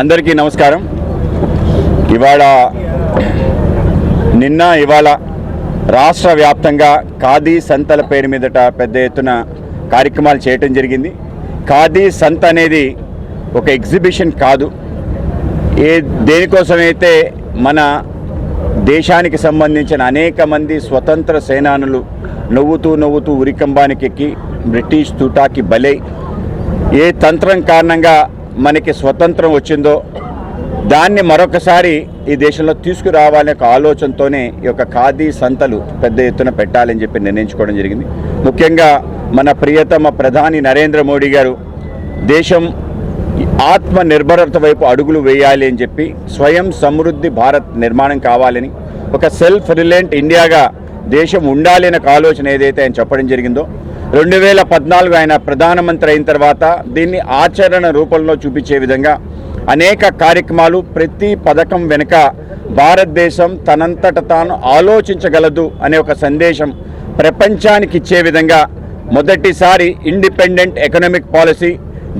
అందరికీ నమస్కారం. ఇవాళ నిన్న ఇవాళ రాష్ట్ర వ్యాప్తంగా ఖాదీ సంతల పేరు మీదట పెద్ద ఎత్తున కార్యక్రమాలు చేయటం జరిగింది. ఖాదీ సంత అనేది ఒక ఎగ్జిబిషన్ కాదు. ఏ దేనికోసమైతే మన దేశానికి సంబంధించిన అనేక మంది స్వతంత్ర సేనానులు నవ్వుతూ నవ్వుతూ ఉరికంబానికి ఎక్కి బ్రిటిష్ తుటాకి బలై ఏ తంత్రం కారణంగా మనకి స్వతంత్రం వచ్చిందో దాన్ని మరొకసారి ఈ దేశంలో తీసుకురావాలనే ఒక ఆలోచనతోనే ఈ యొక్క ఖాదీ సంతలు పెద్ద ఎత్తున పెట్టాలని చెప్పి నిర్ణయించుకోవడం జరిగింది. ముఖ్యంగా మన ప్రియతమ ప్రధాని నరేంద్ర మోడీ గారు దేశం ఆత్మ నిర్భరత వైపు అడుగులు వేయాలి అని చెప్పి స్వయం సమృద్ధి భారత్ నిర్మాణం కావాలని ఒక సెల్ఫ్ రిలయంట్ ఇండియాగా దేశం ఉండాలి అనే ఒక ఆలోచన ఏదైతే ఆయన చెప్పడం జరిగిందో రెండు వేల పద్నాలుగు ఆయన ప్రధానమంత్రి అయిన తర్వాత దీన్ని ఆచరణ రూపంలో చూపించే విధంగా అనేక కార్యక్రమాలు ప్రతి పథకం వెనుక భారతదేశం తనంతట తాను ఆలోచించగలదు అనే ఒక సందేశం ప్రపంచానికి ఇచ్చే విధంగా మొదటిసారి independent economic policy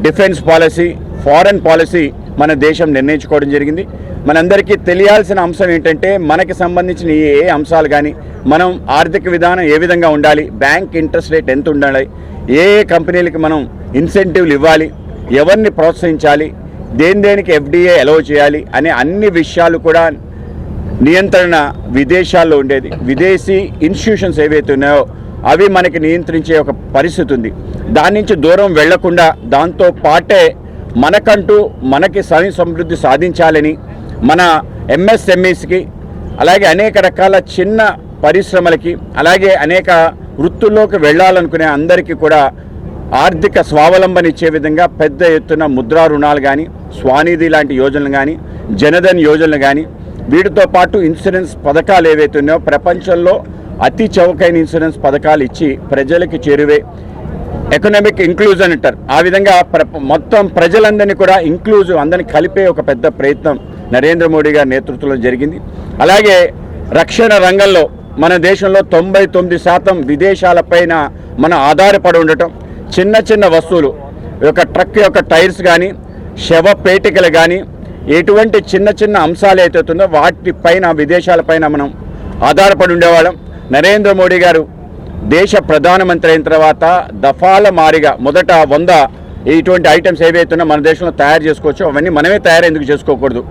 defence policy foreign policy మన దేశం నిర్ణయించుకోవడం జరిగింది. మనందరికీ తెలియాల్సిన అంశం ఏంటంటే మనకి సంబంధించిన ఏ ఏ అంశాలు కానీ మనం ఆర్థిక విధానం ఏ విధంగా ఉండాలి బ్యాంక్ ఇంట్రెస్ట్ రేట్ ఎంత ఉండాలి ఏ ఏ కంపెనీలకి మనం ఇన్సెంటివ్లు ఇవ్వాలి ఎవరిని ప్రోత్సహించాలి దేని దేనికి ఎఫ్డిఏ ఎలవ్ చేయాలి అనే అన్ని విషయాలు కూడా నియంత్రణ విదేశాల్లో ఉండేది. విదేశీ ఇన్స్టిట్యూషన్స్ ఏవైతే ఉన్నాయో అవి మనకి నియంత్రించే ఒక పరిస్థితి ఉంది. దాని నుంచి దూరం వెళ్ళకుండా దాంతో పాటే మనకంటూ మనకి స్వయం సమృద్ధి సాధించాలని మన ఎంఎస్ఎంఈస్కి అలాగే అనేక రకాల చిన్న పరిశ్రమలకి అలాగే అనేక వృత్తుల్లోకి వెళ్ళాలనుకునే అందరికీ కూడా ఆర్థిక స్వావలంబన ఇచ్చే విధంగా పెద్ద ఎత్తున ముద్రా రుణాలు కానీ స్వానిధి లాంటి యోజనలు కానీ జనధన్ యోజనలు కానీ వీటితో పాటు ఇన్సూరెన్స్ పథకాలు ఏవైతే ఉన్నాయో ప్రపంచంలో అతి చౌకైన ఇన్సూరెన్స్ పథకాలు ఇచ్చి ప్రజలకి చేరువే. ఎకనామిక్ ఇంక్లూజన్ అంటారు. ఆ విధంగా ప్ర మొత్తం ప్రజలందరినీ కూడా ఇంక్లూజివ్ అందరినీ కలిపే ఒక పెద్ద ప్రయత్నం నరేంద్ర మోడీ గారి నేతృత్వంలో జరిగింది. అలాగే రక్షణ రంగంలో మన దేశంలో తొంభై తొమ్మిది శాతం విదేశాలపైన మన ఆధారపడి ఉండటం చిన్న చిన్న వస్తువులు ఒక యొక్క ట్రక్ యొక్క టైర్స్ కానీ శవ పేటికలు కానీ ఎటువంటి చిన్న చిన్న అంశాలు అయితే వాటిపైన విదేశాలపైన మనం ఆధారపడి ఉండేవాళ్ళం. నరేంద్ర మోడీ గారు దేశ ప్రధానమంత్రి అయిన తర్వాత దఫాల మారిగా మొదట వంద ఇటువంటి ఐటమ్స్ ఏవైతున్నా మన దేశంలో తయారు చేసుకోవచ్చు. అవన్నీ మనమే తయారు ఎందుకు చేసుకోకూడదు?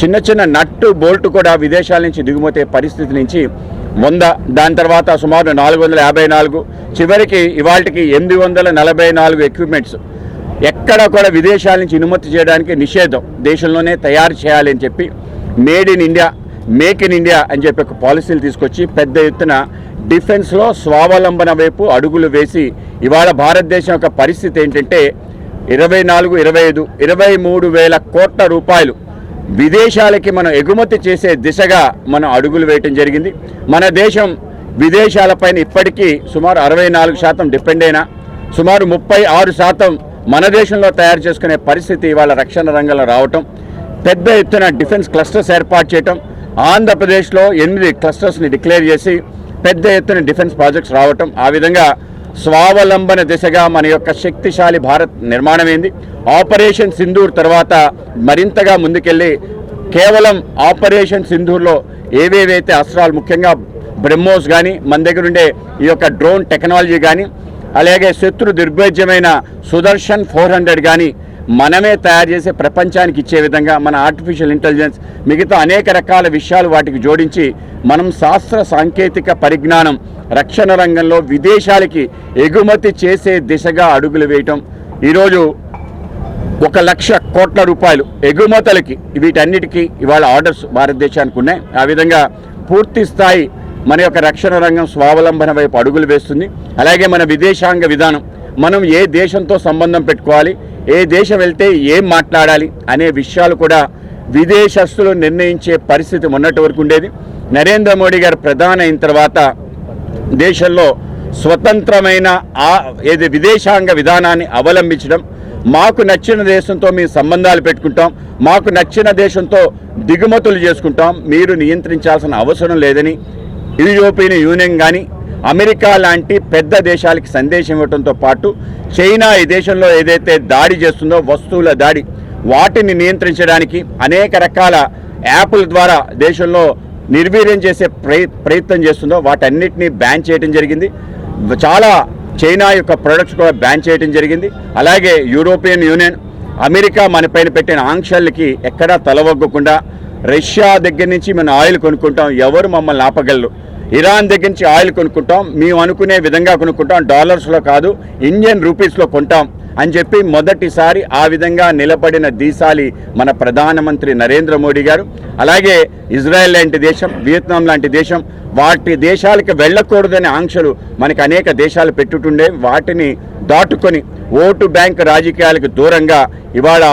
చిన్న చిన్న నట్టు బోల్ట్ కూడా విదేశాల నుంచి దిగుమతే పరిస్థితి నుంచి వంద. దాని తర్వాత సుమారు నాలుగు వందల యాభై నాలుగు. చివరికి ఇవాళకి ఎనిమిది వందల నలభై నాలుగు ఎక్విప్మెంట్స్ ఎక్కడ కూడా విదేశాల నుంచి ఇనుమతి చేయడానికి నిషేధం. దేశంలోనే తయారు చేయాలి అని చెప్పి made in India make in India అని చెప్పి ఒక పాలసీలు తీసుకొచ్చి పెద్ద ఎత్తున డిఫెన్స్లో స్వావలంబన వైపు అడుగులు వేసి ఇవాళ భారతదేశం యొక్క పరిస్థితి ఏంటంటే ఇరవై నాలుగు ఇరవై ఐదు ఇరవై మూడు వేల కోట్ల రూపాయలు విదేశాలకి మనం ఎగుమతి చేసే దిశగా మనం అడుగులు వేయటం జరిగింది. మన దేశం విదేశాలపైన ఇప్పటికీ సుమారు అరవై నాలుగు శాతం డిపెండ్ అయినా సుమారు ముప్పై ఆరు శాతం మన దేశంలో తయారు చేసుకునే పరిస్థితి ఇవాళ రక్షణ రంగంలో రావటం పెద్ద ఎత్తున డిఫెన్స్ క్లస్టర్స్ ఏర్పాటు చేయటం ఆంధ్రప్రదేశ్లో ఎనిమిది క్లస్టర్స్ని డిక్లేర్ చేసి పెద్ద ఎత్తున డిఫెన్స్ ప్రాజెక్ట్స్ రావటం ఆ విధంగా స్వావలంబన దిశగా మన యొక్క శక్తిశాలి భారత్ నిర్మాణమైంది. ఆపరేషన్ సింధూర్ తర్వాత మరింతగా ముందుకెళ్ళి కేవలం ఆపరేషన్ సింధూర్లో ఏవేవైతే అస్త్రాలు ముఖ్యంగా బ్రహ్మోస్ కానీ మన దగ్గర ఉండే ఈ యొక్క డ్రోన్ టెక్నాలజీ కానీ అలాగే శత్రు దుర్భేద్యమైన సుదర్శన్ ఫోర్ హండ్రెడ్ కానీ మనమే తయారు చేసే ప్రపంచానికి ఇచ్చే విధంగా మన ఆర్టిఫిషియల్ ఇంటెలిజెన్స్ మిగతా అనేక రకాల విషయాలు వాటికి జోడించి మనం శాస్త్ర సాంకేతిక పరిజ్ఞానం రక్షణ రంగంలో విదేశాలకి ఎగుమతి చేసే దిశగా అడుగులు వేయటం. ఈరోజు ఒక లక్ష కోట్ల రూపాయలు ఎగుమతులకి వీటన్నిటికీ ఇవాళ ఆర్డర్స్ భారతదేశానికి ఉన్నాయి. ఆ విధంగా పూర్తి స్థాయి మన యొక్క రక్షణ రంగం స్వావలంబన వైపు అడుగులు వేస్తుంది. అలాగే మన విదేశాంగ విధానం మనం ఏ దేశంతో సంబంధం పెట్టుకోవాలి ఏ దేశం వెళ్తే ఏం మాట్లాడాలి అనే విషయాలు కూడా విదేశస్తులు నిర్ణయించే పరిస్థితి మొన్నటి వరకు ఉండేది. నరేంద్ర మోడీ గారు ప్రధాన అయిన తర్వాత దేశంలో స్వతంత్రమైన ఆ ఏది విదేశాంగ విధానాన్ని అవలంబించడం మాకు నచ్చిన దేశంతో మేము సంబంధాలు పెట్టుకుంటాం మాకు నచ్చిన దేశంతో దిగుమతులు చేసుకుంటాం మీరు నియంత్రించాల్సిన అవసరం లేదని యూరోపియన్ యూనియన్ కానీ అమెరికా లాంటి పెద్ద దేశాలకి సందేశం ఇవ్వడంతో పాటు చైనా ఈ దేశంలో ఏదైతే దాడి చేస్తుందో వస్తువుల దాడి వాటిని నియంత్రించడానికి అనేక రకాల యాప్ల ద్వారా దేశంలో నిర్వీర్యం చేసే ప్రయత్నం చేస్తుందో వాటన్నిటిని బ్యాన్ చేయడం జరిగింది. చాలా చైనా యొక్క ప్రొడక్ట్స్ కూడా బ్యాన్ చేయడం జరిగింది. అలాగే యూరోపియన్ యూనియన్ అమెరికా మన పైన పెట్టిన ఆంక్షలకి ఎక్కడా తలవగ్గకుండా రష్యా దగ్గర నుంచి మనం ఆయిల్ కొనుక్కుంటాం. ఎవరు మమ్మల్ని ఆపగలరు? ఇరాన్ దగ్గర నుంచి ఆయిల్ కొనుక్కుంటాం. మేము అనుకునే విధంగా కొనుక్కుంటాం. డాలర్స్లో కాదు ఇండియన్ రూపీస్లో కొంటాం. అని చెప్పి మొదటిసారి ఆ విధంగా నిలబడిన దీశాలి మన ప్రధానమంత్రి నరేంద్ర మోడీ గారు. అలాగే ఇజ్రాయెల్ లాంటి దేశం వియత్నాం లాంటి దేశం వాటి దేశాలకి వెళ్ళకూడదనే ఆంక్షలు మనకి అనేక దేశాలు పెట్టుటుండే వాటిని దాటుకొని ఓటు బ్యాంక్ రాజకీయాలకు దూరంగా ఇవాళ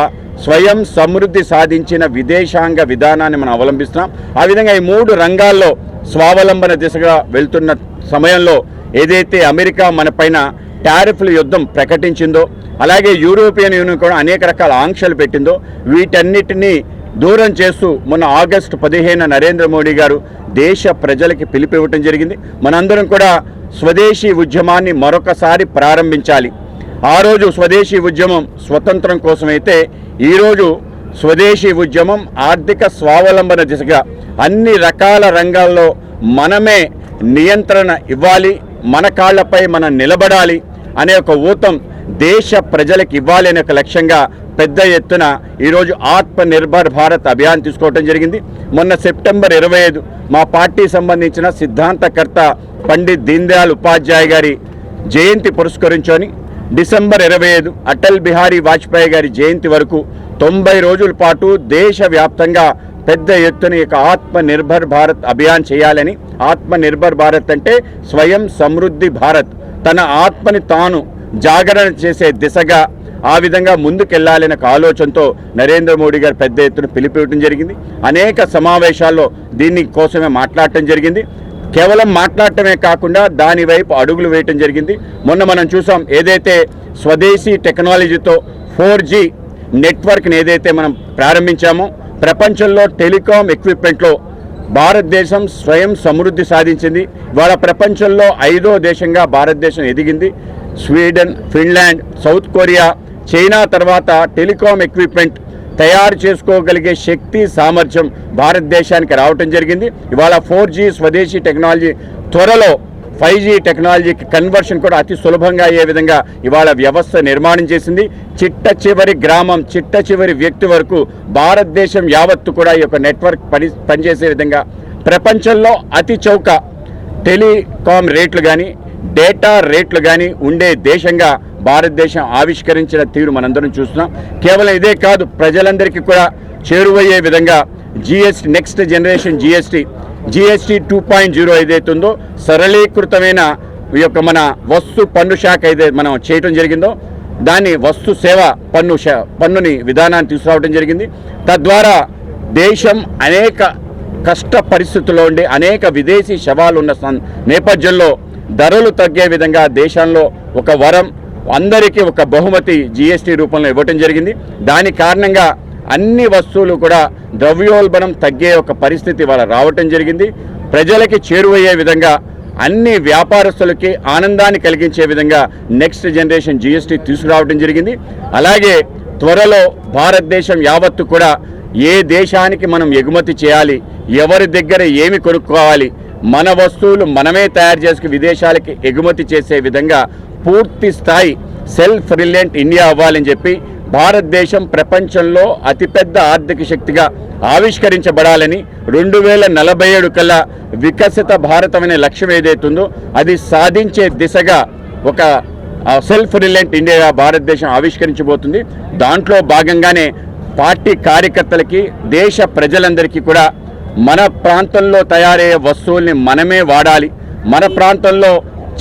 స్వయం సమృద్ధి సాధించిన విదేశాంగ విధానాన్ని మనం అవలంబిస్తున్నాం. ఆ విధంగా ఈ మూడు రంగాల్లో స్వావలంబన దిశగా వెళ్తున్న సమయంలో ఏదైతే అమెరికా మన పైన టారిఫ్ల యుద్ధం ప్రకటించిందో అలాగే యూరోపియన్ యూనియన్ కూడా అనేక రకాల ఆంక్షలు పెట్టిందో వీటన్నిటినీ దూరం చేస్తూ మొన్న ఆగస్టు పదిహేను నరేంద్ర మోడీ గారు దేశ ప్రజలకి పిలిపివ్వటం జరిగింది. మనందరం కూడా స్వదేశీ ఉద్యమాన్ని మరొకసారి ప్రారంభించాలి. ఆ రోజు స్వదేశీ ఉద్యమం స్వతంత్రం కోసమైతే ఈరోజు స్వదేశీ ఉద్యమం ఆర్థిక స్వావలంబన దిశగా అన్ని రకాల రంగాల్లో మనమే నియంత్రణ ఇవ్వాలి మన కాళ్ళపై మనం నిలబడాలి. అనే ఒక ఊతం దేశ ప్రజలకు ఇవ్వాలి అనే ఒక లక్ష్యంగా పెద్ద ఎత్తున ఈరోజు ఆత్మ నిర్భర్ భారత్ అభియాన్ తీసుకోవడం జరిగింది. మొన్న సెప్టెంబర్ ఇరవై ఐదు మా పార్టీ సంబంధించిన సిద్ధాంతకర్త పండిత్ దీన్దయాల్ ఉపాధ్యాయ గారి జయంతి పురస్కరించుకొని డిసెంబర్ ఇరవై ఐదు అటల్ బిహారీ వాజ్పేయి గారి జయంతి వరకు తొంభై రోజుల పాటు దేశవ్యాప్తంగా పెద్ద ఎత్తున ఇక ఆత్మ నిర్భర్ భారత్ అభియాన్ చేయాలని ఆత్మ నిర్భర్ భారత్ అంటే స్వయం సమృద్ధి భారత్ తన ఆత్మని తాను జాగరణ చేసే దిశగా ఆ విధంగా ముందుకెళ్ళాలనే ఒక ఆలోచనతో నరేంద్ర మోడీ గారు పెద్ద ఎత్తున పిలిపివ్వడం జరిగింది. అనేక సమావేశాల్లో దీని కోసమే మాట్లాడటం జరిగింది. కేవలం మాట్లాడటమే కాకుండా దాని వైపు అడుగులు వేయటం జరిగింది. మొన్న మనం చూసాం ఏదైతే స్వదేశీ టెక్నాలజీతో ఫోర్ జీ నెట్వర్క్ని ఏదైతే మనం ప్రారంభించామో ప్రపంచంలో టెలికాం ఎక్విప్మెంట్లో భారతదేశం స్వయం సమృద్ధి సాధించింది. ఇవాళ ప్రపంచంలో ఐదో దేశంగా భారతదేశం ఎదిగింది. Sweden Finland South Korea China తర్వాత టెలికాం ఎక్విప్మెంట్ తయారు చేసుకోగలిగే శక్తి సామర్థ్యం భారతదేశానికి రావటం జరిగింది. ఇవాళ ఫోర్ జీ స్వదేశీ టెక్నాలజీ త్వరలో ఫైవ్ జీ టెక్నాలజీకి కన్వర్షన్ కూడా అతి సులభంగా అయ్యే విధంగా ఇవాళ వ్యవస్థ నిర్మాణం చేసింది. చిట్ట చివరి గ్రామం చిట్ట చివరి వ్యక్తి వరకు భారతదేశం యావత్తు కూడా ఈ యొక్క నెట్వర్క్ పని పనిచేసే విధంగా ప్రపంచంలో అతి చౌక టెలికాం రేట్లు కానీ డేటా రేట్లు కానీ ఉండే దేశంగా భారతదేశం ఆవిష్కరించిన తీరు మనందరం చూస్తున్నాం. కేవలం ఇదే కాదు ప్రజలందరికీ కూడా చేరువయ్యే విధంగా GST next generation GST GST two point zero ఏదైతుందో సరళీకృతమైన ఈ యొక్క మన వస్తు పన్ను శాఖ ఏదైతే మనం చేయటం జరిగిందో దాన్ని వస్తు సేవ పన్ను శా- పన్నుని విధానాన్ని తీసుకురావడం జరిగింది. తద్వారా దేశం అనేక కష్ట పరిస్థితుల్లో ఉండి అనేక విదేశీ శవాలు ఉన్న సం- నేపథ్యంలో ధరలు తగ్గే విధంగా దేశంలో ఒక వరం అందరికీ ఒక బహుమతి జిఎస్టీ రూపంలో ఇవ్వటం జరిగింది. దాని కారణంగా అన్ని వస్తువులు కూడా ద్రవ్యోల్బణం తగ్గే ఒక పరిస్థితి వాళ్ళ రావటం జరిగింది. ప్రజలకి చేరువయ్యే విధంగా అన్ని వ్యాపారస్తులకి ఆనందాన్ని కలిగించే విధంగా నెక్స్ట్ జనరేషన్ జిఎస్టీ తీసుకురావడం జరిగింది. అలాగే త్వరలో భారతదేశం యావత్తు కూడా ఏ దేశానికి మనం ఎగుమతి చేయాలి ఎవరి దగ్గర ఏమి కొనుక్కోవాలి మన వస్తువులు మనమే తయారు చేసుకుని విదేశాలకి ఎగుమతి చేసే విధంగా పూర్తి స్థాయి సెల్ఫ్ రిలయంట్ ఇండియా అవ్వాలని చెప్పి భారతదేశం ప్రపంచంలో అతిపెద్ద ఆర్థిక శక్తిగా ఆవిష్కరించబడాలని రెండు వేల నలభై ఏడు కల్లా వికసిత భారతం అనే లక్ష్యం ఏదైతుందో అది సాధించే దిశగా ఒక సెల్ఫ్ రిలయంట్ ఇండియాగా భారతదేశం ఆవిష్కరించబోతుంది. దాంట్లో భాగంగానే పార్టీ కార్యకర్తలకి దేశ ప్రజలందరికీ కూడా మన ప్రాంతంలో తయారయ్యే వస్తువుల్ని మనమే వాడాలి. మన ప్రాంతంలో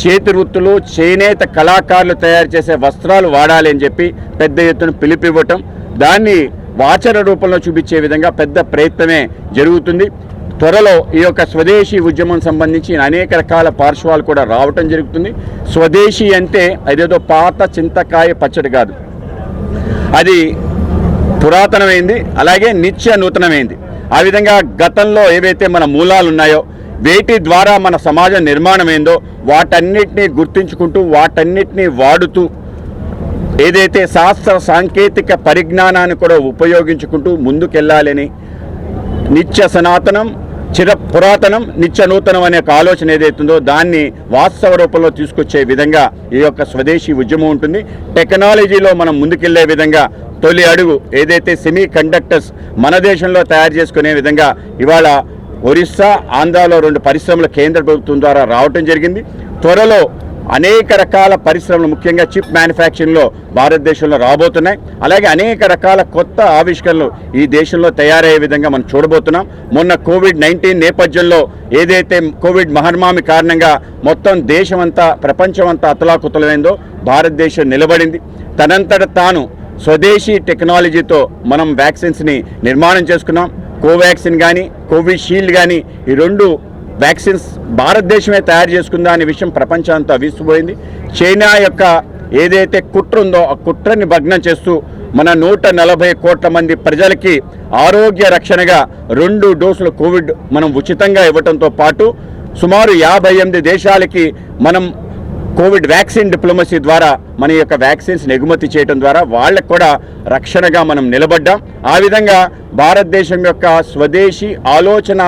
చేతి వృత్తులు చేనేత కళాకారులు తయారు చేసే వస్త్రాలు వాడాలి అని చెప్పి పెద్ద ఎత్తున పిలిపివ్వటం దాన్ని వాచర రూపంలో చూపించే విధంగా పెద్ద ప్రయత్నమే జరుగుతుంది. త్వరలో ఈ యొక్క స్వదేశీ ఉద్యమం సంబంధించి అనేక రకాల పార్శ్వాలు కూడా రావటం జరుగుతుంది. స్వదేశీ అంటే అదేదో పాత చింతకాయ పచ్చడి కాదు. అది పురాతనమైంది అలాగే నిత్య నూతనమైంది. ఆ విధంగా గతంలో ఏవైతే మన మూలాలు ఉన్నాయో వేటి ద్వారా మన సమాజ నిర్మాణం ఏందో వాటన్నిటినీ గుర్తించుకుంటూ వాటన్నిటినీ వాడుతూ ఏదైతే శాస్త్ర సాంకేతిక పరిజ్ఞానాన్ని కూడా ఉపయోగించుకుంటూ ముందుకెళ్ళాలని నిత్య సనాతనం చిర పురాతనం నిత్య నూతనం అనే ఒక ఆలోచన ఏదైతుందో దాన్ని వాస్తవ రూపంలో తీసుకొచ్చే విధంగా ఈ యొక్క స్వదేశీ ఉద్యమం ఉంటుంది. టెక్నాలజీలో మనం ముందుకెళ్ళే విధంగా తొలి అడుగు ఏదైతే సెమీ కండక్టర్స్ మన దేశంలో తయారు చేసుకునే విధంగా ఇవాళ ఒరిస్సా ఆంధ్రాలో రెండు పరిశ్రమల కేంద్ర ప్రభుత్వం ద్వారా రావటం జరిగింది. త్వరలో అనేక రకాల పరిశ్రమలు ముఖ్యంగా చిప్ మ్యానుఫ్యాక్చరింగ్లో భారతదేశంలో రాబోతున్నాయి. అలాగే అనేక రకాల కొత్త ఆవిష్కరణలు ఈ దేశంలో తయారయ్యే విధంగా మనం చూడబోతున్నాం. మొన్న కోవిడ్ నైన్టీన్ నేపథ్యంలో ఏదైతే కోవిడ్ మహమ్మారి కారణంగా మొత్తం దేశమంతా ప్రపంచమంతా అతలాకుతలమైందో భారతదేశం నిలబడింది. తనంతట తాను స్వదేశీ టెక్నాలజీతో మనం వ్యాక్సిన్స్ని నిర్మాణం చేసుకున్నాం. కోవాక్సిన్ కానీ కోవిషీల్డ్ కానీ ఈ రెండు వ్యాక్సిన్స్ భారతదేశమే తయారు చేసుకుందా అనే విషయం ప్రపంచంతో వీసిపోయింది చైనా యొక్క ఏదైతే కుట్ర ఉందో ఆ కుట్రని భగ్నం చేస్తూ మన నూట నలభై కోట్ల మంది ప్రజలకి ఆరోగ్య రక్షణగా రెండు డోసులు కోవిడ్ మనం ఉచితంగా ఇవ్వటంతో పాటు సుమారు యాభై ఎనిమిది దేశాలకి మనం కోవిడ్ వ్యాక్సిన్ డిప్లొమసీ ద్వారా మన యొక్క వ్యాక్సిన్స్ ఎగుమతి చేయడం ద్వారా వాళ్ళకు కూడా రక్షణగా మనం నిలబడ్డాం. ఆ విధంగా భారతదేశం యొక్క స్వదేశీ ఆలోచన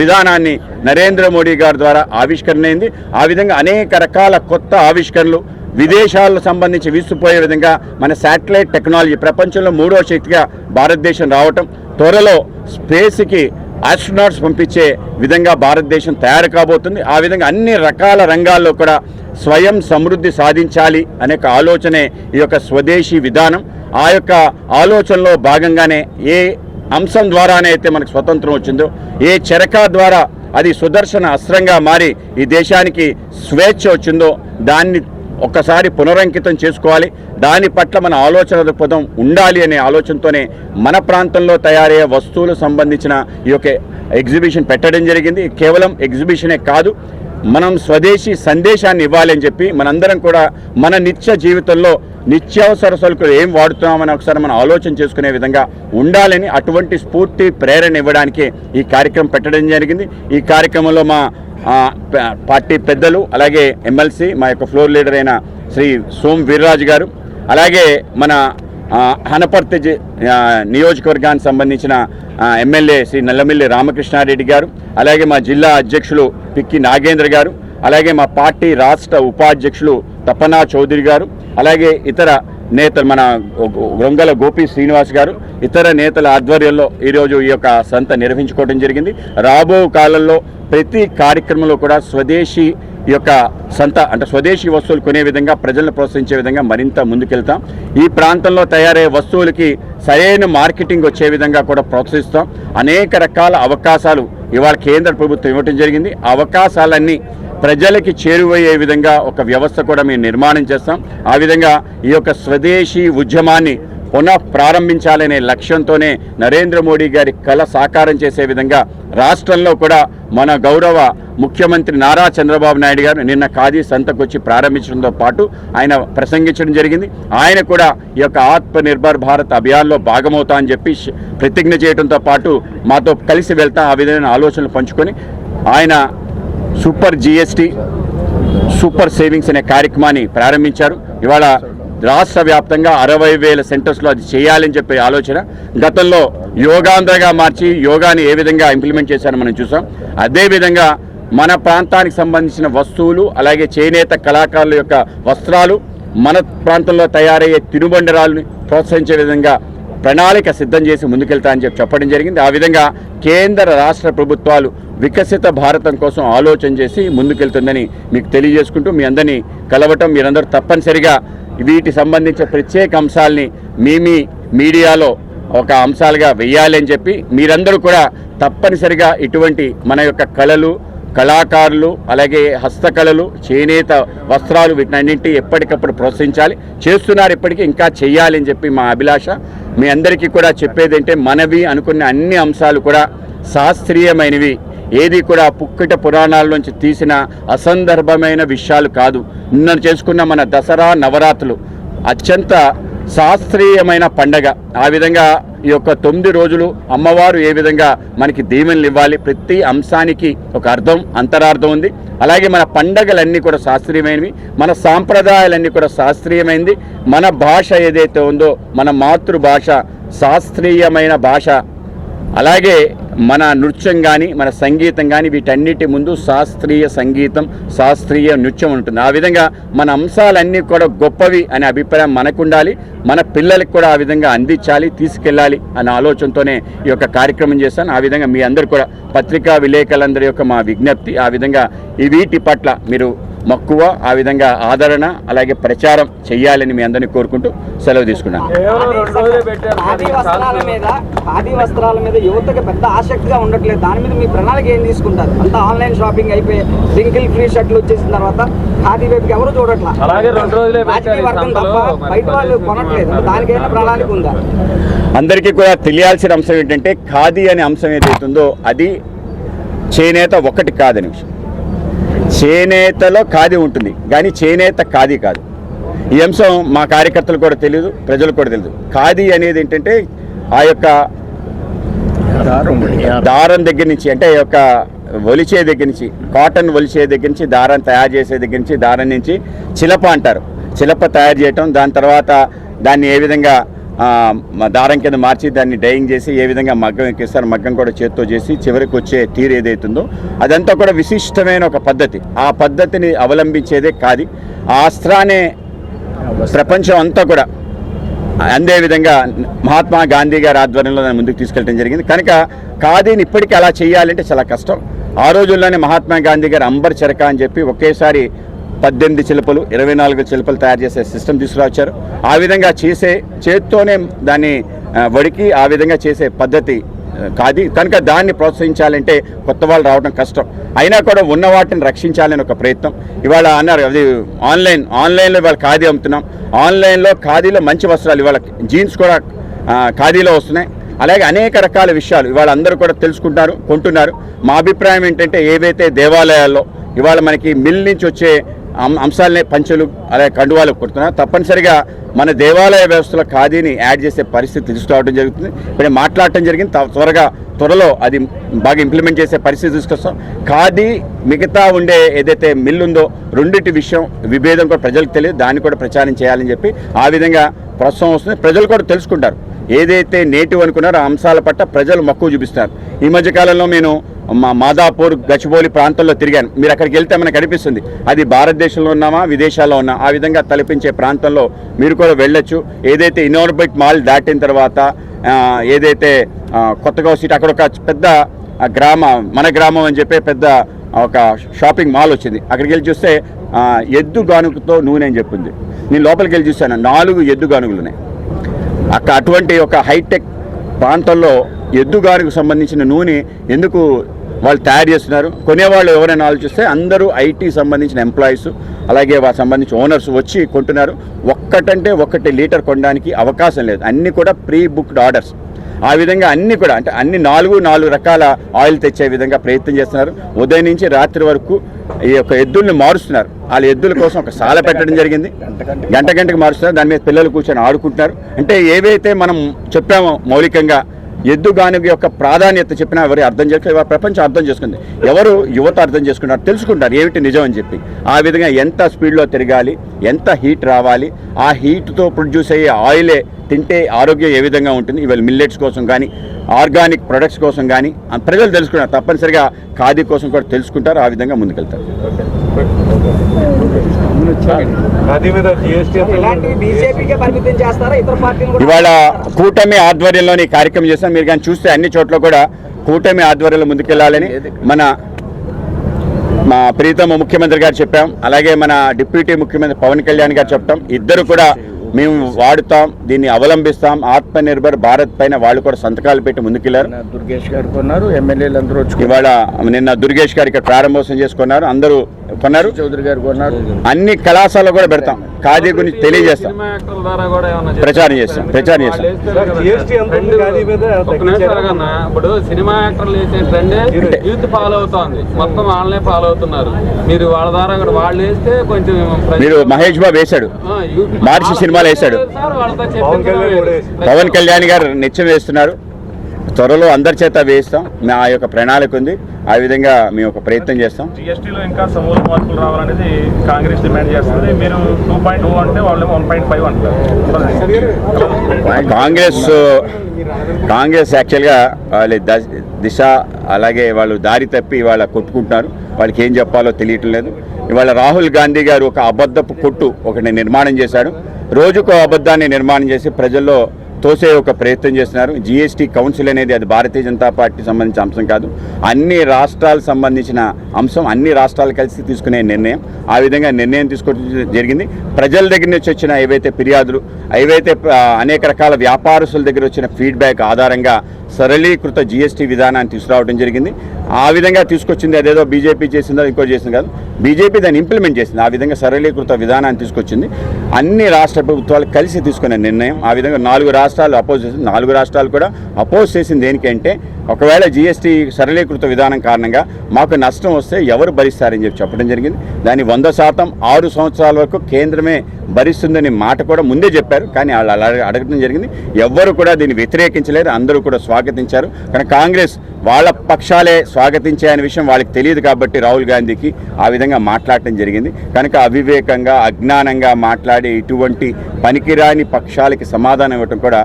విధానాన్ని నరేంద్ర మోడీ గారి ద్వారా ఆవిష్కరణ అయింది. ఆ విధంగా అనేక రకాల కొత్త ఆవిష్కరణలు విదేశాలకు సంబంధించి వీసిపోయే విధంగా మన శాటిలైట్ టెక్నాలజీ ప్రపంచంలో మూడో శక్తిగా భారతదేశం రావటం త్వరలో స్పేస్కి ఆస్ట్రోనాట్స్ పంపించే విధంగా భారతదేశం తయారు కాబోతుంది. ఆ విధంగా అన్ని రకాల రంగాల్లో కూడా స్వయం సమృద్ధి సాధించాలి అనే ఒక ఆలోచనే ఈ యొక్క స్వదేశీ విధానం. ఆ యొక్క ఆలోచనలో భాగంగానే ఏ అంశం ద్వారానే అయితే మనకు స్వతంత్రం వచ్చిందో ఏ చెరక ద్వారా అది సుదర్శన అస్త్రంగా మారి ఈ దేశానికి స్వేచ్ఛ వచ్చిందో దాన్ని ఒక్కసారి పునరంకితం చేసుకోవాలి. దాని పట్ల మన ఆలోచన దృక్పథం ఉండాలి అనే ఆలోచనతోనే మన ప్రాంతంలో తయారయ్యే వస్తువులు సంబంధించిన ఈ యొక్క ఎగ్జిబిషన్ పెట్టడం జరిగింది. కేవలం ఎగ్జిబిషనే కాదు మనం స్వదేశీ సందేశాన్ని ఇవ్వాలని చెప్పి మనందరం కూడా మన నిత్య జీవితంలో నిత్యావసర సరుకులు ఏం వాడుతున్నామని ఒకసారి మనం ఆలోచన చేసుకునే విధంగా ఉండాలని అటువంటి స్ఫూర్తి ప్రేరణ ఇవ్వడానికి ఈ కార్యక్రమం పెట్టడం జరిగింది. ఈ కార్యక్రమంలో మా పార్టీ పెద్దలు అలాగే ఎమ్మెల్సీ మా యొక్క ఫ్లోర్ లీడర్ అయిన శ్రీ సోమ్ వీర్రాజు గారు అలాగే మన హనపర్తి నియోజకవర్గానికి సంబంధించిన ఎమ్మెల్యే శ్రీ నల్లమిల్లి రామకృష్ణారెడ్డి గారు అలాగే మా జిల్లా అధ్యక్షులు పిక్కి నాగేంద్ర గారు అలాగే మా పార్టీ రాష్ట్ర ఉపాధ్యక్షులు తపనా చౌదరి గారు అలాగే ఇతర నేతలు మన రొంగల గోపి శ్రీనివాస్ గారు ఇతర నేతల ఆధ్వర్యంలో ఈరోజు ఈ యొక్క సంత నిర్వహించుకోవడం జరిగింది. రాబో కాలంలో ప్రతి కార్యక్రమంలో కూడా స్వదేశీ ఈ యొక్క సంత అంటే స్వదేశీ వస్తువులు కొనే విధంగా ప్రజలను ప్రోత్సహించే విధంగా మరింత ముందుకెళ్తాం. ఈ ప్రాంతంలో తయారయ్యే వస్తువులకి సరైన మార్కెటింగ్ వచ్చే విధంగా కూడా ప్రోత్సహిస్తాం. అనేక రకాల అవకాశాలు ఇవాళ కేంద్ర ప్రభుత్వం ఇవ్వటం జరిగింది. అవకాశాలన్నీ ప్రజలకి చేరువయ్యే విధంగా ఒక వ్యవస్థ కూడా మేము నిర్మాణం చేస్తాం. ఆ విధంగా ఈ యొక్క స్వదేశీ ఉద్యమాన్ని పునః ప్రారంభించాలనే లక్ష్యంతోనే నరేంద్ర మోడీ గారి కళ సాకారం చేసే విధంగా రాష్ట్రంలో కూడా మన గౌరవ ముఖ్యమంత్రి నారా చంద్రబాబు నాయుడు గారు నిన్న ఖాదీ సంతకు వచ్చి ప్రారంభించడంతో పాటు ఆయన ప్రసంగించడం జరిగింది. ఆయన కూడా ఈ యొక్క ఆత్మ నిర్భర్ భారత్ అభియాన్లో భాగమవుతా అని చెప్పి ప్రతిజ్ఞ చేయడంతో పాటు మాతో కలిసి వెళ్తా ఆ విధమైన ఆలోచనలు పంచుకొని ఆయన సూపర్ జిఎస్టీ సూపర్ సేవింగ్స్ అనే కార్యక్రమాన్ని ప్రారంభించారు. ఇవాళ రాష్ట్ర వ్యాప్తంగా అరవై వేల సెంటర్స్లో అది చేయాలని చెప్పే ఆలోచన. గతంలో యోగాంధ్రగా మార్చి యోగాని ఏ విధంగా ఇంప్లిమెంట్ చేశారో మనం చూసాం. అదేవిధంగా మన ప్రాంతానికి సంబంధించిన వస్తువులు అలాగే చేనేత కళాకారుల యొక్క వస్త్రాలు మన ప్రాంతంలో తయారయ్యే తినుబండరాలను ప్రోత్సహించే విధంగా ప్రణాళిక సిద్ధం చేసి ముందుకెళ్తా అని చెప్పి చెప్పడం జరిగింది. ఆ విధంగా కేంద్ర రాష్ట్ర ప్రభుత్వాలు వికసిత భారతం కోసం ఆలోచన చేసి ముందుకెళ్తుందని మీకు తెలియజేసుకుంటూ మీ అందరినీ కలవటం మీరందరూ తప్పనిసరిగా వీటి సంబంధించిన ప్రత్యేక అంశాలని మీ మీ మీడియాలో ఒక అంశాలుగా వెయ్యాలని అని చెప్పి మీరందరూ కూడా తప్పనిసరిగా ఇటువంటి మన యొక్క కళలు కళాకారులు అలాగే హస్తకళలు చేనేత వస్త్రాలు వీటినన్నింటి ఎప్పటికప్పుడు ప్రోత్సహించాలి. చేస్తున్నారు ఇప్పటికీ ఇంకా చేయాలని అని చెప్పి మా అభిలాష. మీ అందరికీ కూడా చెప్పేది అంటే మనవి అనుకున్న అన్ని అంశాలు కూడా శాస్త్రీయమైనవి. ఏది కూడా పుక్కిట పురాణాల నుంచి తీసిన అసందర్భమైన విషయాలు కాదు. నిన్న చేసుకున్న మన దసరా నవరాత్రులు అత్యంత శాస్త్రీయమైన పండగ. ఆ విధంగా ఈ యొక్క తొమ్మిది రోజులు అమ్మవారు ఏ విధంగా మనకి దీవెనలు ఇవ్వాలి ప్రతి అంశానికి ఒక అర్థం అంతరార్థం ఉంది. అలాగే మన పండగలన్నీ కూడా శాస్త్రీయమైనవి మన సాంప్రదాయాలన్నీ కూడా శాస్త్రీయమైనది మన భాష ఏదైతే ఉందో మన మాతృభాష శాస్త్రీయమైన భాష అలాగే మన నృత్యం కానీ మన సంగీతం కానీ వీటన్నిటి ముందు శాస్త్రీయ సంగీతం శాస్త్రీయ నృత్యం ఉంటుంది. ఆ విధంగా మన అంశాలన్నీ కూడా గొప్పవి అనే అభిప్రాయం మనకు ఉండాలి మన పిల్లలకు కూడా ఆ విధంగా అందించాలి తీసుకెళ్ళాలి అనే ఆలోచనతోనే ఈ యొక్క కార్యక్రమం చేశాను. ఆ విధంగా మీ అందరు కూడా పత్రికా విలేకరులందరి యొక్క మా విజ్ఞప్తి ఆ విధంగా ఈ వీటి పట్ల మీరు మక్కువ ఆ విధంగా ఆదరణ అలాగే ప్రచారం చేయాలని మీ అందరినీ కోరుకుంటూ సెలవు తీసుకున్నాను. కేవలం రెండు రోజులే పెట్టారు ఖాదీ. వస్త్రాల మీద ఖాదీ వస్త్రాల మీద యువతకి పెద్ద ఆసక్తిగా ఉండట్లేదు. దాని మీద మీ ప్రణాళిక ఏం తీసుకుంటారు? అంతా ఆన్లైన్ షాపింగ్ అయిపోయి సింగిల్ ఫ్రీ షర్ట్లు వచ్చేసిన తర్వాత ఖాదీ వైపుకి ఎవరు చూడట్లా? అలాగే రెండు రోజులే పెట్టారు రాజకీయ వర్గం తప్ప బయట వాళ్ళు కొనట్లేదు. దానికైనా ప్రణాళిక ఉందా? అందరికీ కూడా తెలియాల్సిన అంశం ఏంటంటే ఖాదీ అనే అంశం ఏదైతుందో అది చేనేత ఒకటి కాదని విషయం. చేనేతలో ఖాదీ ఉంటుంది. కానీ చేనేత ఖాదీ కాదు. ఈ అంశం మా కార్యకర్తలు కూడా తెలియదు ప్రజలు కూడా తెలియదు ఖాదీ అనేది ఏంటంటే ఆ యొక్క దారం దగ్గర నుంచి అంటే ఆ యొక్క ఒలిచే దగ్గర నుంచి కాటన్ ఒలిచే దగ్గర నుంచి దారం తయారు చేసే దగ్గర నుంచి దారం నుంచి చిలప అంటారు. చిలప తయారు చేయటం దాని తర్వాత దాన్ని ఏ విధంగా దారం కింద మార్చి దాన్ని డైయింగ్ చేసి ఏ విధంగా మగ్గం ఎక్కిస్తారు మగ్గం కూడా చేత్తో చేసి చివరికి వచ్చే తీరు ఏదైతుందో అదంతా కూడా విశిష్టమైన ఒక పద్ధతి. ఆ పద్ధతిని అవలంబించేదే కాది ఆ అస్త్రానే ప్రపంచం అంతా కూడా అందే విధంగా మహాత్మా గాంధీ గారి ఆధ్వర్యంలో దాన్ని ముందుకు తీసుకెళ్ళడం జరిగింది. కనుక ఖాదీని ఇప్పటికీ అలా చేయాలంటే చాలా కష్టం. ఆ రోజుల్లోనే మహాత్మా గాంధీ గారు అంబర్ చరక అని చెప్పి ఒకేసారి పద్దెనిమిది చిలుపలు ఇరవై నాలుగు చిలుపలు తయారు చేసే సిస్టమ్ తీసుకురావచ్చారు. ఆ విధంగా చేసే చేత్తోనే దాన్ని వడికి ఆ విధంగా చేసే పద్ధతి కాది. కనుక దాన్ని ప్రోత్సహించాలంటే కొత్త వాళ్ళు రావడం కష్టం. అయినా కూడా ఉన్న వాటిని రక్షించాలని ఒక ప్రయత్నం. ఇవాళ అన్నారు అది ఆన్లైన్ ఆన్లైన్లో ఇవాళ ఖాదీ అమ్ముతున్నాం. ఆన్లైన్లో ఖాదీలో మంచి వస్త్రాలు ఇవాళ జీన్స్ కూడా ఖాదీలో వస్తున్నాయి. అలాగే అనేక రకాల విషయాలు ఇవాళ అందరూ కూడా తెలుసుకుంటారు కొంటున్నారు. మా అభిప్రాయం ఏంటంటే ఏవైతే దేవాలయాల్లో ఇవాళ మనకి మిల్ నుంచి వచ్చే అంశాలనే పంచులు అలాగే కండువాలు కుడుతున్నారు తప్పనిసరిగా మన దేవాలయ వ్యవస్థలో ఖాదీని యాడ్ చేసే పరిస్థితి తీసుకురావడం జరుగుతుంది. ఇప్పుడు మాట్లాడటం జరిగింది. త- త్వరగా త్వరలో అది బాగా ఇంప్లిమెంట్ చేసే పరిస్థితి తీసుకొస్తాం. ఖాదీ మిగతా ఉండే ఏదైతే మిల్లు ఉందో రెండింటి విషయం విభేదం కూడా ప్రజలకు తెలియదు. దాన్ని కూడా ప్రచారం చేయాలని చెప్పి ఆ విధంగా ప్రస్తుతం వస్తుంది. ప్రజలు కూడా తెలుసుకుంటారు. ఏదైతే నేటివ్ అనుకున్నారో ఆ అంశాల పట్ల ప్రజలు మక్కువ చూపిస్తారు. ఈ మధ్యకాలంలో నేను మా మాదాపూర్ గచ్చిబౌలి ప్రాంతంలో తిరిగాను. మీరు అక్కడికి వెళ్తే మనకు అనిపిస్తుంది. అది భారతదేశంలో ఉన్నామా విదేశాల్లో ఉన్నా? ఆ విధంగా తలపించే ప్రాంతంలో మీరు కూడా వెళ్ళొచ్చు. ఏదైతే ఇన్నోర్బిట్ మాల్ దాటిన తర్వాత ఏదైతే కొత్తగా సీట్ అక్కడ ఒక పెద్ద గ్రామ మన గ్రామం అని చెప్పే పెద్ద ఒక షాపింగ్ మాల్ వచ్చింది. అక్కడికి వెళ్ళి చూస్తే ఎద్దు గానుగుతో నూనె అని చెప్పింది. నేను లోపలికి వెళ్ళి చూశాను. నాలుగు ఎద్దు గానుగులు ఉన్నాయి. అక్కడ అటువంటి ఒక హైటెక్ ప్రాంతంలో ఎద్దుగారికి సంబంధించిన నూనె ఎందుకు వాళ్ళు తయారు చేస్తున్నారు? కొనేవాళ్ళు ఎవరైనా ఆలోచిస్తే అందరూ ఐటీ సంబంధించిన ఎంప్లాయీస్ అలాగే వారికి సంబంధించిన ఓనర్స్ వచ్చి కొంటున్నారు. ఒక్కటంటే ఒక్కటి లీటర్ కొనడానికి అవకాశం లేదు. అన్నీ కూడా ప్రీ బుక్డ్ ఆర్డర్స్ ఆ విధంగా అన్ని కూడా అంటే అన్ని నాలుగు నాలుగు రకాల ఆయిల్ తెచ్చే విధంగా ప్రయత్నం చేస్తున్నారు. ఉదయం నుంచి రాత్రి వరకు ఈ యొక్క ఎద్దుల్ని మారుస్తున్నారు. వాళ్ళ ఎద్దుల కోసం ఒక సాల పెట్టడం జరిగింది. గంట గంటకు మారుస్తున్నారు. దాని మీద పిల్లలు కూర్చొని ఆడుకుంటున్నారు. అంటే ఏవైతే మనం చెప్పామో మౌలికంగా ఎద్దు గానుగ యొక్క ప్రాధాన్యత చెప్పినా ఎవరు అర్థం చేసుకో ప్రపంచం అర్థం చేసుకుంది. ఎవరు యువత అర్థం చేసుకుంటారు తెలుసుకుంటారు ఏమిటి నిజం అని చెప్పి. ఆ విధంగా ఎంత స్పీడ్లో తిరగాలి ఎంత హీట్ రావాలి ఆ హీట్తో ప్రొడ్యూస్ అయ్యే ఆయిలే తింటే ఆరోగ్యం ఏ విధంగా ఉంటుంది? ఇవాళ మిల్లెట్స్ కోసం కానీ ఆర్గానిక్ ప్రొడక్ట్స్ కోసం కానీ ప్రజలు తెలుసుకున్నారు తప్పనిసరిగా ఖాదీ కోసం కూడా తెలుసుకుంటారు. ఆ విధంగా ముందుకెళ్తారు. ఖాదీ మీద జిఎస్టీ ఇలాంటివి బీజేపీకే పరిమితం చేస్తారా? ఇతర పార్టీలు కూడా? ఇవాళ కూటమి ఆధ్వర్యంలోని ఈ కార్యక్రమం చేస్తాం మీరు కానీ చూస్తే అన్ని చోట్ల కూడా కూటమి ఆధ్వర్యంలో ముందుకెళ్ళాలని మన మా ప్రీతమ ముఖ్యమంత్రి గారు చెప్పాం. అలాగే మన డిప్యూటీ ముఖ్యమంత్రి పవన్ కళ్యాణ్ గారు చెప్పాం ఇద్దరు కూడా మేము వాడుతాం దీన్ని అవలంబిస్తాం ఆత్మనిర్భర్ భారత్ పైన వాళ్ళు కూడా సంతకాలు పెట్టి ముందుకెళ్ళారు. దుర్గేష్ గారు కొన్నారు ఎమ్మెల్యేలు అందరూ ఇవాళ నిన్న దుర్గేష్ గారు ఇక్కడ ప్రారంభోత్సవం చేసుకున్నారు. అందరూ కొన్నారు. చౌదరి గారు కొన్నారు. అన్ని కళాశాలలో కూడా పెడతాం. ఖాదీ గురించి తెలియజేస్తాం. సినిమా యాక్టర్ల ద్వారా కూడా ఏమన్నా ప్రచారం చేస్తాం, ప్రచారం చేస్తాం. ఇప్పుడు సినిమా యాక్టర్లు వేసే ట్రెండే యూత్ ఫాలో అవుతోంది మొత్తం వాళ్ళనే ఫాలో అవుతున్నారు మీరు వాళ్ళ ద్వారా కూడా వాళ్ళు వేస్తే కొంచెం మీరు మహేష్ బాబు వేశాడు. మహర్షి సినిమాలు వేశాడు. పవన్ కళ్యాణ్ గారు నిత్యం వేస్తున్నారు. త్వరలో అందరి చేత వేస్తాం మా యొక్క ప్రణాళిక ఉంది. ఆ విధంగా మేము ఒక ప్రయత్నం చేస్తాం. జిఎస్టీలో ఇంకా సమూల మార్పులు రావాలనేది కాంగ్రెస్ డిమాండ్ చేస్తుంది. మీరు టూ పాయింట్ టూ అంటే వాళ్ళు వన్ పాయింట్ ఫైవ్ అంటారు కాంగ్రెస్ కాంగ్రెస్ యాక్చువల్గా వాళ్ళ దిశ అలాగే వాళ్ళు దారి తప్పి వాళ్ళ కొట్టుకుంటున్నారు. వాళ్ళకి ఏం చెప్పాలో తెలియటం లేదు. ఇవాళ రాహుల్ గాంధీ గారు ఒక అబద్ధపు కొట్టు ఒకటి నిర్మాణం చేశాడు. రోజుకో అబద్ధాన్ని నిర్మాణం చేసి ప్రజల్లో తోసే ఒక ప్రయత్నం చేస్తున్నారు. జీఎస్టీ కౌన్సిల్ అనేది అది భారతీయ జనతా పార్టీ సంబంధించిన అంశం కాదు. అన్ని రాష్ట్రాలకు సంబంధించిన అంశం అన్ని రాష్ట్రాలు కలిసి తీసుకునే నిర్ణయం ఆ విధంగా నిర్ణయం తీసుకోవడం జరిగింది. ప్రజల దగ్గర నుంచి వచ్చిన ఏవైతే ఫిర్యాదులు ఏవైతే అనేక రకాల వ్యాపారస్తుల దగ్గర వచ్చిన ఫీడ్బ్యాక్ ఆధారంగా సరళీకృత జీఎస్టీ విధానాన్ని తీసుకురావడం జరిగింది. ఆ విధంగా తీసుకొచ్చింది అదేదో బీజేపీ చేసిందో ఇంకో చేసింది కాదు. బీజేపీ దాన్ని ఇంప్లిమెంట్ చేసింది. ఆ విధంగా సరళీకృత విధానాన్ని తీసుకొచ్చింది. అన్ని రాష్ట్ర ప్రభుత్వాలు కలిసి తీసుకునే నిర్ణయం. ఆ విధంగా నాలుగు రాష్ట్రాలు అపోజ్ చేసింది. నాలుగు రాష్ట్రాలు కూడా అపోజ్ చేసింది దేనికంటే ఒకవేళ జీఎస్టీ సరళీకృత విధానం కారణంగా మాకు నష్టం వస్తే ఎవరు భరిస్తారని చెప్పి చెప్పడం జరిగింది. దాని వంద శాతం ఆరు సంవత్సరాల వరకు కేంద్రమే భరిస్తుందని మాట కూడా ముందే చెప్పారు. కానీ వాళ్ళు అలా అడగడం జరిగింది. ఎవ్వరు కూడా దీన్ని వ్యతిరేకించలేదు అందరూ కూడా స్వాగతించారు. కానీ కాంగ్రెస్ వాళ్ళ పక్షాలే స్వాగతించాయనే విషయం వాళ్ళకి తెలియదు కాబట్టి రాహుల్ గాంధీకి ఆ విధంగా మాట్లాడటం జరిగింది. కనుక అవివేకంగా అజ్ఞానంగా మాట్లాడి ఇటువంటి పనికిరాని పక్షాలకి సమాధానం ఇవ్వటం కూడా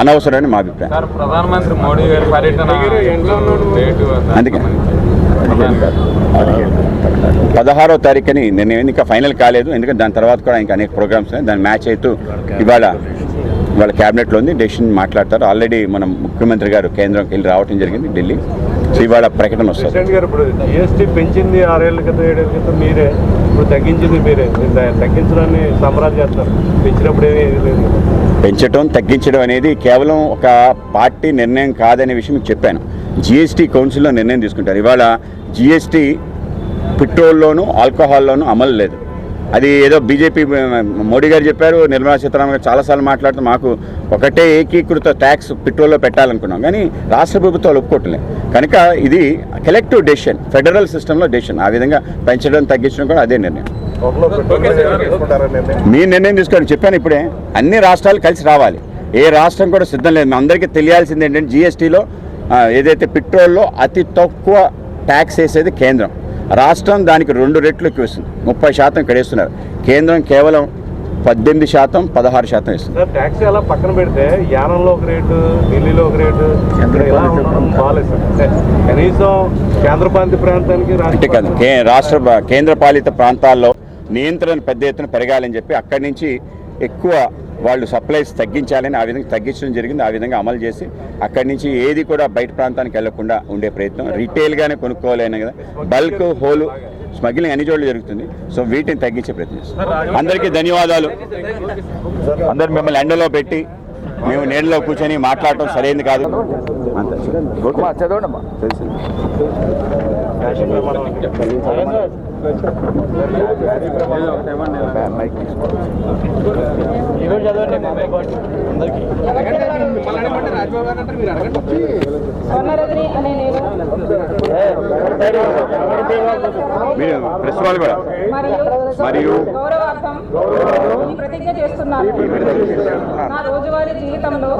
అనవసరమని మా అభిప్రాయం. సార్ ప్రధానమంత్రి మోడీ గారి పర్యటన అందుకే. పదహారో తారీఖుని నేను ఇంకా ఫైనల్ కాలేదు ఎందుకంటే దాని తర్వాత కూడా ఇంకా అనేక ప్రోగ్రామ్స్ ఉన్నాయి. దాని మ్యాచ్ అవుతూ ఇవాళ ఇవాళ క్యాబినెట్లో ఉంది డెసిషన్ మాట్లాడతారు. ఆల్రెడీ మన ముఖ్యమంత్రి గారు కేంద్రంకి వెళ్ళి రావడం జరిగింది ఢిల్లీ. సో ఇవాళ ప్రకటన వస్తుంది. ఇప్పుడు తగ్గించింది మీరే. తగ్గించడాన్ని సంబరాలు చేస్తారు. పెంచినప్పుడు ఏమీ లేదు. పెంచడం తగ్గించడం అనేది కేవలం ఒక పార్టీ నిర్ణయం కాదనే విషయం మీకు చెప్పాను. జిఎస్టీ కౌన్సిల్లో నిర్ణయం తీసుకుంటారు. ఇవాళ జిఎస్టీ పెట్రోల్లోనూ ఆల్కహాల్లోనూ అమలు లేదు. అది ఏదో బీజేపీ మోడీ గారు చెప్పారు నిర్మలా సీతారామన్ గారు చాలాసార్లు మాట్లాడుతూ మాకు ఒకటే ఏకీకృత ట్యాక్స్ పెట్రోల్లో పెట్టాలనుకున్నాం. కానీ రాష్ట్ర ప్రభుత్వాలు ఒప్పుకోవట్లేదు కనుక ఇది కలెక్టివ్ డెసిషన్ ఫెడరల్ సిస్టంలో డెసిషన్. ఆ విధంగా పెంచడం తగ్గించడం కూడా అదే నిర్ణయం. మీ నిర్ణయం తీసుకోండి. చెప్పాను ఇప్పుడే అన్ని రాష్ట్రాలు కలిసి రావాలి. ఏ రాష్ట్రం కూడా సిద్ధం లేదు. అందరికీ తెలియాల్సింది ఏంటంటే జిఎస్టీలో ఏదైతే పెట్రోల్లో అతి తక్కువ ట్యాక్స్ వేసేది కేంద్రం. రాష్ట్రం దానికి రెండు రెట్లు ఎక్కువ ఇస్తుంది ముప్పై శాతం ఇక్కడ వేస్తున్నారు కేంద్రం కేవలం పద్దెనిమిది శాతం పదహారు శాతం ఇస్తుంది సార్ ట్యాక్స్ అలా పక్కన పెడితే యానంలో ఒక రేటు ఢిల్లీలో ఒక రేటు కనీసం కేంద్రపాలిత ప్రాంతానికి అంటే కాదు రాష్ట్ర కే రాష్ట్ర ప- కేంద్ర పాలిత ప్రాంతాల్లో నియంత్రణ పెద్ద ఎత్తున పెరగాలని చెప్పి అక్కడి నుంచి ఎక్కువ వాళ్ళు సప్లైస్ తగ్గించాలని ఆ విధంగా తగ్గించడం జరిగింది ఆ విధంగా అమలు చేసి అక్కడి నుంచి ఏది కూడా బయట ప్రాంతానికి వెళ్ళకుండా ఉండే ప్రయత్నం. రీటైల్గానే కొనుక్కోవాలని కదా బల్క్ హోల్ స్మగ్లింగ్ అన్ని చోట్ల జరుగుతుంది. సో వీటిని తగ్గించే ప్రయత్నం అందరికీ ధన్యవాదాలు. అందరు మిమ్మల్ని ఎండలో పెట్టి మేము నీళ్ళలో కూర్చొని మాట్లాడటం సరైనది కాదు. అంతే. చదవండి ప్రెస్ వాళ్ళు కూడా. మరియు ప్రతిజ్ఞ చేస్తున్నాను నా రోజువారీ జీవితంలో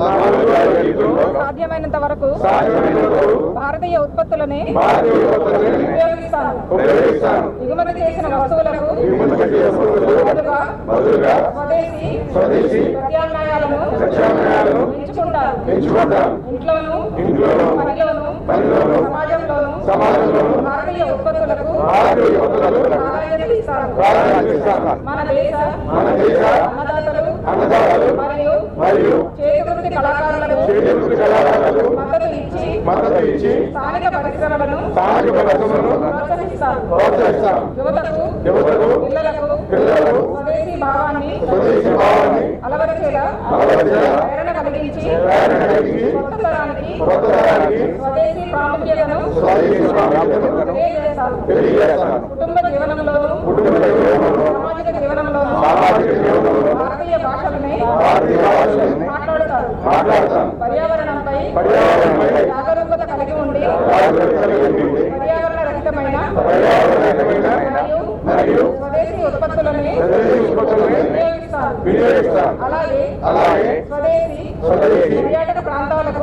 సాధ్యమైనంత వరకు భారతీయ ఉత్పత్తులని ఉపయోగిస్తాను. దిగుమతి చేసిన వస్తువులకు బదులుగా స్వదేశీ ప్రత్యామ్నాయాలను ఎంచుకుంటాను ఇంట్లోను పనిలోను సమాజంలోను భారతీయ ఉత్పత్తులకు ప్రాధాన్యత ఇస్తాను మన దేశ అన్నదాతలు మరియు చేతివృత్తి కళాకారులకు మద్దతు ఇచ్చి స్థానిక పరిశ్రమలను ప్రోత్సహిస్తాను యువతకు పిల్లలకు స్వదేశీ భావాన్ని అలవరిచే దిశగా ప్రేరణ కలిగించి కొత్త తరానికి స్వదేశీ ప్రాముఖ్యతను తెలియజేస్తాను కుటుంబ జీవనంలోను సామాజిక జీవనంలోను భారతీయ భాషలనే మరియు స్వదేశీ ఉత్పత్తులని వినియోగిస్తారు అలాగే స్వదేశీ పర్యాటక ప్రాంతాలకు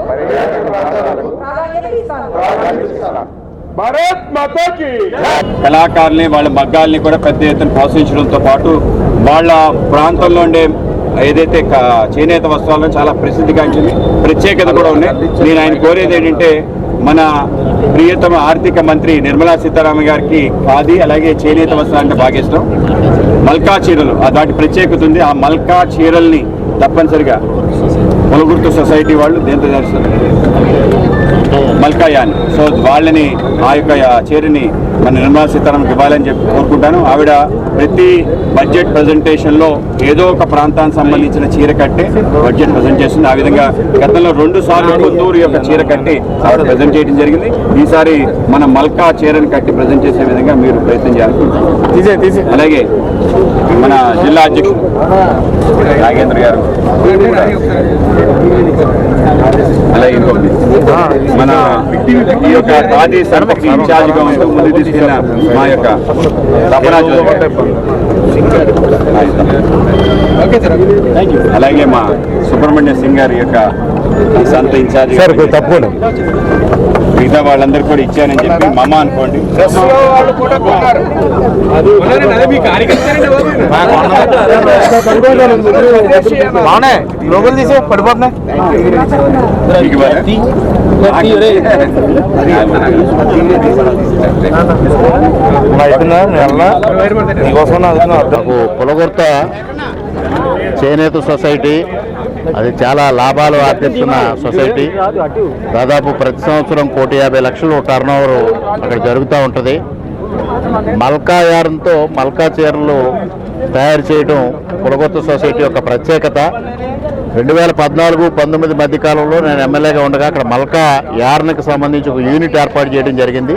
ప్రాధాన్యత కళాకారుల్ని వాళ్ళ మగ్గాల్ని కూడా పెద్ద ఎత్తున ప్రోత్సహించడంతో పాటు వాళ్ళ ప్రాంతంలో ఉండే ఏదైతే చేనేత వస్త్రాలను చాలా ప్రసిద్ధిగాంచింది. ప్రత్యేకత కూడా ఉన్నాయి. నేను ఆయన కోరేది ఏంటంటే మన ప్రియతమ ఆర్థిక మంత్రి నిర్మలా సీతారామన్ గారికి ఖాదీ అలాగే చేనేత వస్త్రాలు అంటే బాగా ఇష్టం. మల్కా చీరలు దాటి ప్రత్యేకత ఉంది. ఆ మల్కా చీరల్ని తప్పనిసరిగా పొలగుర్తు సొసైటీ వాళ్ళు దేంతో చేస్తారు? మల్కాయాన్. సో వాళ్ళని ఆ యొక్క చీరని మన నిర్మలా సీతారామన్కి ఇవ్వాలని చెప్పి కోరుకుంటాను. ఆవిడ ప్రతి బడ్జెట్ ప్రజెంటేషన్లో ఏదో ఒక ప్రాంతానికి సంబంధించిన చీర కట్టే బడ్జెట్ ప్రజెంట్ చేస్తుంది. ఆ విధంగా గతంలో రెండు సార్లు కొత్తూరు యొక్క చీర కట్టి ఆవిడ ప్రజెంట్ చేయడం జరిగింది. ఈసారి మన మల్కా చీరని కట్టి ప్రజెంట్ చేసే విధంగా మీరు ప్రయత్నం చేయాలి అలాగే మన జిల్లా అధ్యక్షుడు నాగేంద్ర గారు. అలాగే ఇంకొకటి. మన ఈ యొక్క ఖాదీ సంస్థకి ఇన్ఛార్జిగా ఉంటూ ముందు తీసుకెళ్ళిన మా యొక్క తపనా అలాగే మా సుబ్రహ్మణ్య సింగ్ గారి యొక్క సంత ఇన్ఛార్జ్ తప్పకుండా. మిగతా వాళ్ళందరూ కూడా ఇచ్చానని చెప్పి మమ్మ అనుకోండి. లోకల్ తీసే పడిపోతున్నాయి? నీకోసం నాకు పులగుర్త చేనేత సొసైటీ అది చాలా లాభాలు ఆర్జిస్తున్న సొసైటీ. దాదాపు ప్రతి సంవత్సరం కోటి యాభై లక్షలు టర్న్ ఓవర్ అక్కడ జరుగుతూ ఉంటుంది. మల్కా యారంతో మల్కా చీరలు తయారు చేయడం పులగొత్త సొసైటీ యొక్క ప్రత్యేకత. రెండు వేల పద్నాలుగు పంతొమ్మిది మధ్య కాలంలో నేను ఎమ్మెల్యేగా ఉండగా అక్కడ మల్కా యార్న్కి సంబంధించి ఒక యూనిట్ ఏర్పాటు చేయడం జరిగింది.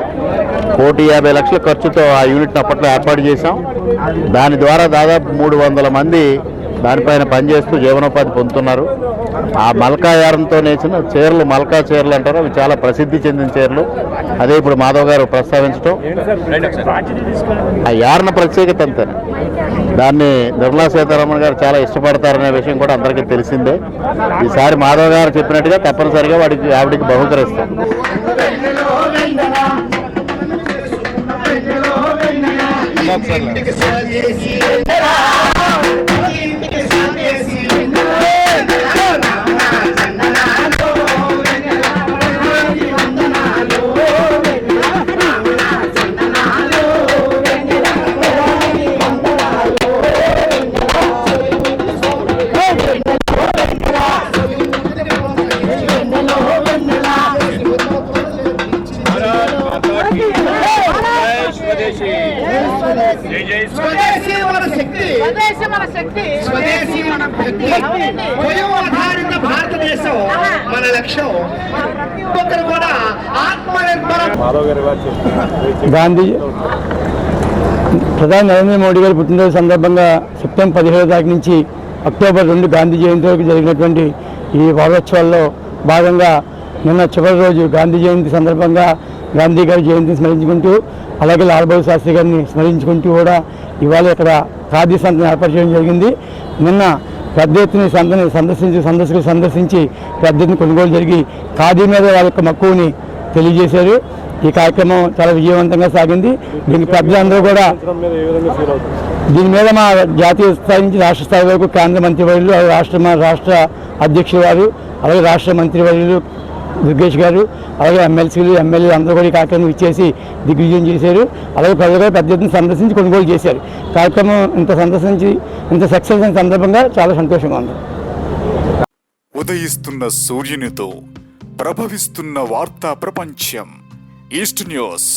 కోటి యాభై లక్షల ఖర్చుతో ఆ యూనిట్ని అప్పట్లో ఏర్పాటు చేశాం. దాని ద్వారా దాదాపు మూడు వందల మంది దానిపైన పనిచేస్తూ జీవనోపాధి పొందుతున్నారు. ఆ మల్కా యారంతో నేసిన చీరలు మల్కా చీరలు అంటారు. అవి చాలా ప్రసిద్ధి చెందిన చీరలు. అదే ఇప్పుడు మాధవ్ గారు ప్రస్తావించడం ఆ యారణ ప్రత్యేకత అంతేనే దాన్ని నిర్మలా సీతారామన్ గారు చాలా ఇష్టపడతారనే విషయం కూడా అందరికీ తెలిసిందే. ఈసారి మాధవ్ గారు చెప్పినట్టుగా తప్పనిసరిగా వాడికి ఆవిడికి బహుకరిస్తాం. స్వదేశీ గాంధీ ప్రధాని నరేంద్ర మోడీ గారి పుట్టినరోజు సందర్భంగా సెప్టెంబర్ పదిహేడో తారీఖు నుంచి అక్టోబర్ రెండు గాంధీ జయంతి వరకు జరిగినటువంటి ఈ వారోత్సవాల్లో భాగంగా నిన్న చివరి రోజు గాంధీ జయంతి సందర్భంగా గాంధీ గారి జయంతిని స్మరించుకుంటూ అలాగే లాల్బాబు శాస్త్రి గారిని స్మరించుకుంటూ కూడా ఇవాళ ఇక్కడ ఖాదీ సంతను ఏర్పాటు చేయడం జరిగింది. నిన్న పెద్ద ఎత్తున సంతని సందర్శించి సందర్శకులు సందర్శించి పెద్ద ఎత్తున కొనుగోలు జరిగి ఖాదీ మీద వాళ్ళ యొక్క మక్కువని తెలియజేశారు. ఈ కార్యక్రమం చాలా విజయవంతంగా సాగింది. దీనికి ప్రజలందరూ కూడా దీని మీద మా జాతీయ స్థాయి నుంచి రాష్ట్ర స్థాయి వరకు కేంద్ర మంత్రివర్యులు అలాగే రాష్ట్ర మా రాష్ట్ర అధ్యక్షులు వారు అలాగే రాష్ట్ర మంత్రివర్యులు దుర్గేష్ గారు అలాగే ఎమ్మెల్సీలు ఎమ్మెల్యేలు అందరూ కూడా ఈ కార్యక్రమం ఇచ్చేసి దిగ్విజయం చేశారు. అలాగే ప్రజలు కూడా పెద్ద ఎత్తున సందర్శించి కొనుగోలు చేశారు. కార్యక్రమం ఇంత సందర్శించి ఇంత సక్సెస్ అయిన సందర్భంగా చాలా సంతోషంగా ఉంది. ఉదయిస్తున్న సూర్యునితో ప్రభవిస్తున్న వార్తా ప్రపంచం. East news